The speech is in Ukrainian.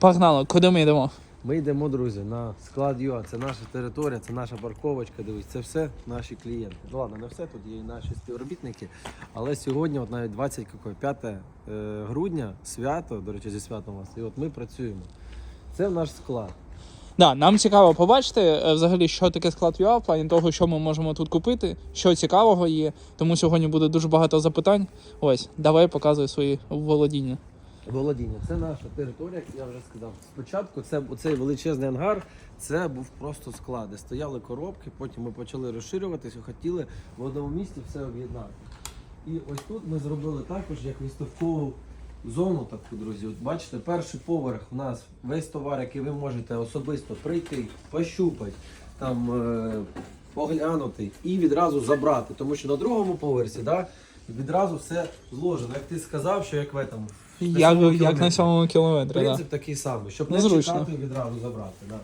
Погнали, куди ми йдемо? Ми йдемо, друзі, на склад ЮА. Це наша територія, це наша парковочка. Дивись, це все наші клієнти. Ну ладно, не все, тут є і наші співробітники. Але сьогодні, от навіть 20, какой, 5 е, грудня, свято, до речі, зі святом вас. І от ми працюємо. Це наш склад. Да, нам цікаво побачити е, взагалі, що таке склад ЮА, в плані того, що ми можемо тут купити, що цікавого є. Тому сьогодні буде дуже багато запитань. Ось, давай показуй свої володіння. Володіння, це наша територія, як я вже сказав. Спочатку це цей величезний ангар, це був просто склад, стояли коробки, потім ми почали розширюватися, хотіли в одному місці все об'єднати. І ось тут ми зробили також як виставкову зону таку, друзі. От бачите, перший поверх у нас весь товар, який ви можете особисто прийти, пощупати, там е, поглянути і відразу забрати. Тому що на другому поверсі да, відразу все зложено. Як ти сказав, що як в этом, в Як, як на кілометрі. сьомому кілометрі. Да. Принцип такий самий, щоб не зручно. чекати і відразу забрати. Да.